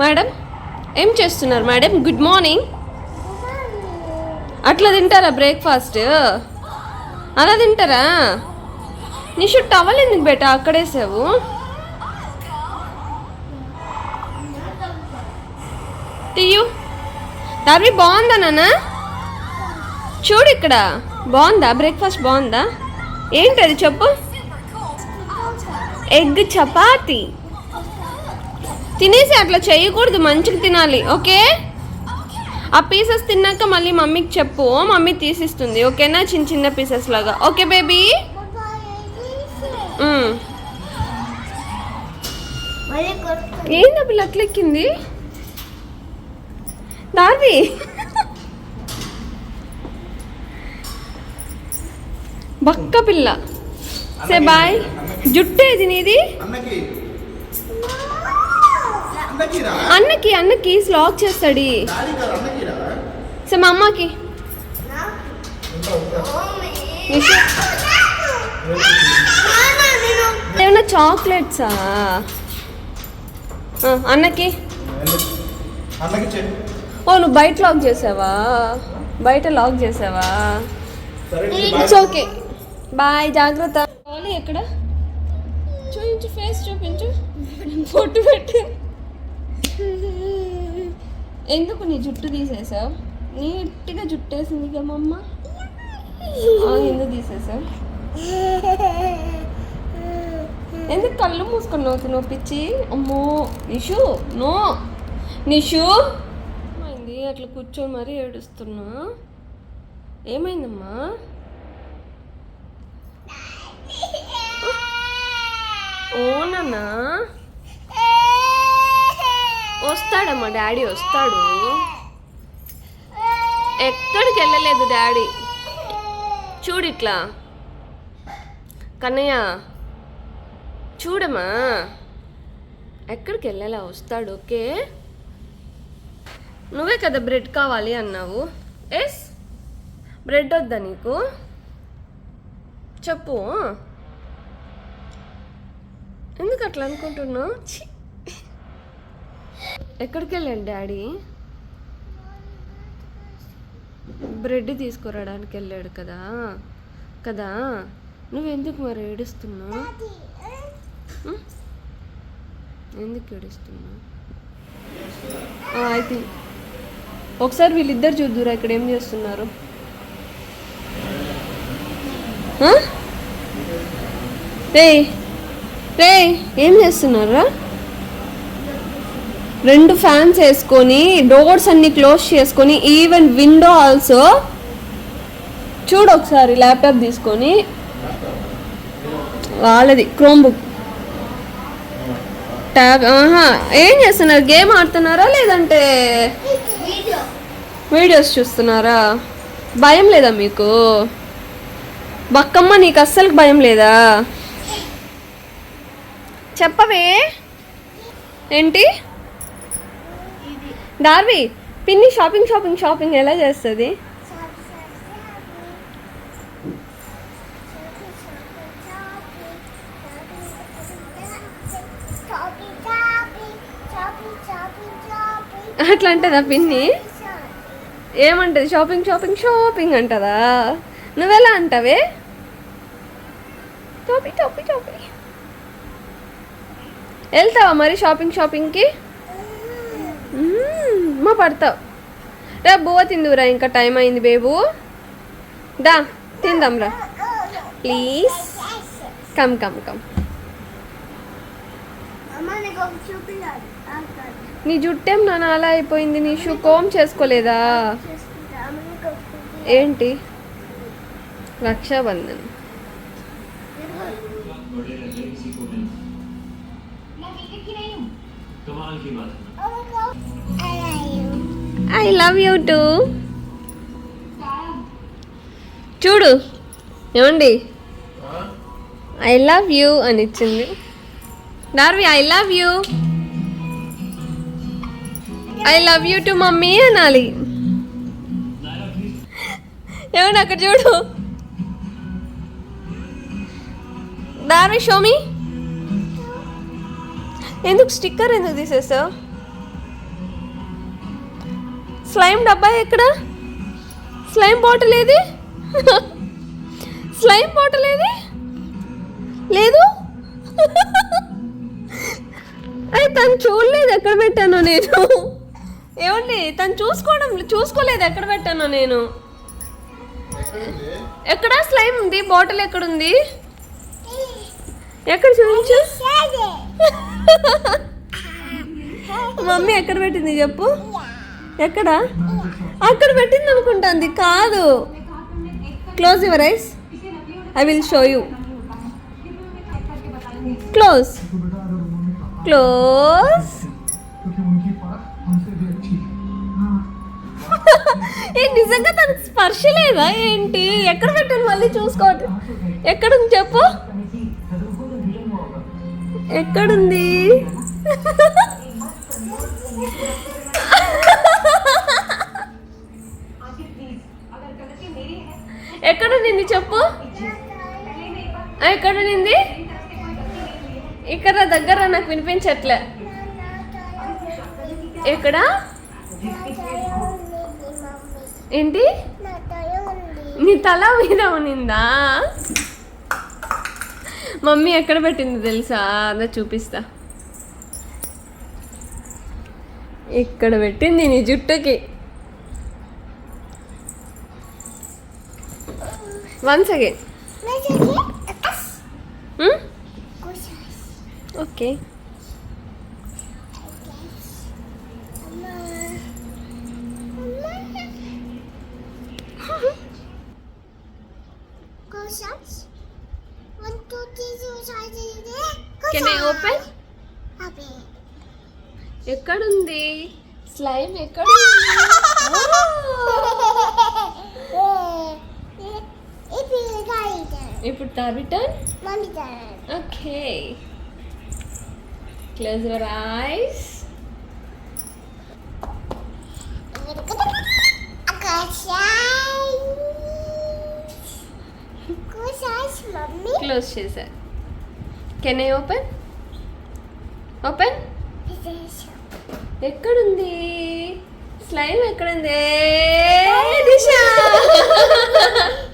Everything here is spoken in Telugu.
మేడం ఏం చేస్తున్నారు మేడం? గుడ్ మార్నింగ్ అట్లా తింటారా బ్రేక్ఫాస్ట్ అలా తింటారా? నిషు టవల్ ఎందుకు బేట అక్కడేసావు. తీయు తర్వి బాగుందా నాన్న? చూడు ఇక్కడ. బాగుందా? బ్రేక్ఫాస్ట్ బాగుందా? ఏంటి అది చెప్పు? ఎగ్ చపాతి. తినేసి అట్లా చేయకూడదు మంచిగా తినాలి ఓకే? ఆ పీసెస్ తిన్నాక మళ్ళీ మమ్మీకి చెప్పు. మమ్మీ తీసిస్తుంది ఓకేనా? చిన్న చిన్న పీసెస్ లాగా. ఓకే బేబీ ఏంది పిల్ల అట్లా ఎక్కింది? దార్వి బక్క పిల్ల. Say bye. జుట్టు ఏది నీది? అన్నకి అన్నకి స్లాక్ చేస్తాడు. సే మా అమ్మకి. ఏమన్నా చాక్లెట్సా? ఆ, అన్నకి. ఓ నువ్వు బయట లాక్ చేసావా? బయట లాక్ చేసావా? ఇట్స్ ఓకే బాయ్ జాగ్రత్త. ఎక్కడ? చూపించు ఫేస్ చూపించు. పొట్టు పెట్టి. ఎందుకు నీ జుట్టు తీసేసావు? నీట్గా జుట్టు వేసింది కమ్మమ్మ ఎందుకు తీసేసావు? ఎందుకు కళ్ళు మూసుకొని నవ్వుతున్నావు పిచ్చి? అమ్మో నిషు నో. నిషు. ఏమైంది? అట్లా కూర్చొని మరీ ఏడుస్తున్నా? ఏమైందమ్మా? ఓనన్నా వస్తాడమ్మా డాడీ వస్తాడు. ఎక్కడికి వెళ్ళలేదు డాడీ. చూడు ఇట్లా. కన్నయ్య చూడమ్మా. ఎక్కడికి వెళ్ళాలా వస్తాడు ఓకే? నువ్వే కదా బ్రెడ్ కావాలి అన్నావు. ఎస్? బ్రెడ్ వద్దా నీకు? చెప్పు. ఎందుకు అట్లా అనుకుంటున్నావు? ఎక్కడికి వెళ్ళాడు డాడీ? బ్రెడ్ తీసుకురావడానికి వెళ్ళాడు కదా. కదా. నువ్వెందుకు మరి ఏడుస్తున్నావు? ఎందుకు ఏడుస్తున్నావు? అయితే ఒకసారి వీళ్ళిద్దరు చూద్దురా ఇక్కడ ఏం చేస్తున్నారు? రే రే ఏం చేస్తున్నారా రెండు ఫ్యాన్స్ వేసుకొని డోర్స్ అన్ని క్లోజ్ చేసుకొని ఈవెన్ విండో ఆల్సో చూడు ఒకసారి ల్యాప్టాప్ తీసుకొని. వాళ్ళది క్రోమ్ బుక్ ట్యాబ్ ఆహా ఏం చేస్తున్నారు? గేమ్ ఆడుతున్నారా లేదంటే వీడియోస్ చూస్తున్నారా? భయం లేదా మీకు? బక్కమ్మ నీకు అస్సలు భయం లేదా? చెప్పవే. ఏంటి? డార్వి పిన్ని షాపింగ్ షాపింగ్ షాపింగ్ ఎలా చేస్తుంది? అట్లా అంటదా పిన్ని? ఏమంటది? షాపింగ్ షాపింగ్ షాపింగ్ అంటదా? నువ్వెలా అంటావే? టాపీ టాపీ టాపీ వెళ్తావా మరి షాపింగ్ షాపింగ్కి మా పడతావు. రే బువ్వ తిందురా ఇంకా టైం అయింది బేబు. దా తిందాంరా. ప్లీజ్. Come come come. నీ జుట్టేం నాన్న అలా అయిపోయింది? నీ షూ కోమ్ చేసుకోలేదా? ఏంటి? రక్షాబంధన్. కమాల్ ఐ లవ్ యూ టు చూడు ఏమండి? ఐ లవ్ యూ అని ఇచ్చింది. Darvi I love you I love you too mummy అనాలి. ఏమండి అక్కడ చూడు. దార్వి షోమి ఎందుకు స్టిక్కర్ ఎందుకు తీసేస్తావు స్లైమ్ డబ్బా ఎక్కడ? స్లైమ్ బాటిల్ ఏది? స్లైమ్ బాటిల్ ఏది? లేదు? అయ్యి తను చూడలేదు ఎక్కడ పెట్టానో నేను. ఏమండి తను చూసుకోవడం చూసుకోలేదు ఎక్కడ పెట్టానో నేను. ఎక్కడ స్లైమ్ ఉంది? బాటిల్ ఎక్కడుంది? ఎక్కడ చూపించు? మమ్మీ ఎక్కడ పెట్టింది చెప్పు? ఎక్కడ? అక్కడ పెట్టింది అనుకుంటాంది కాదు. Close your eyes I will show you close close ఏ నిజంగా తనకు స్పర్శ లేదా ఏంటి? ఎక్కడ పెట్టాను మళ్ళీ చూసుకోవద్దు ఎక్కడుంది చెప్పు. ఎక్కడుంది? ఎక్కడ నింది చెప్పు? ఎక్కడ నింది ఇక్కడ దగ్గర నాకు వినిపించట్లే. ఎక్కడ? ఏంటి? నీ తల మీద ఉనిందా మమ్మీ ఎక్కడ పెట్టింది తెలుసా? అదే చూపిస్తా. ఇక్కడ పెట్టింది నీ జుట్టుకి? Once again okay can I open అబే ఎక్కడుంది? స్లైమ్ ఎక్కడ? ఇప్పుడు mummy than okay close your eyes close చేశా కెన్ ఐ ఓపెన్ ఓపెన్ ఎక్కడుంది? స్లైమ్ ఎక్కడుంది? దిశ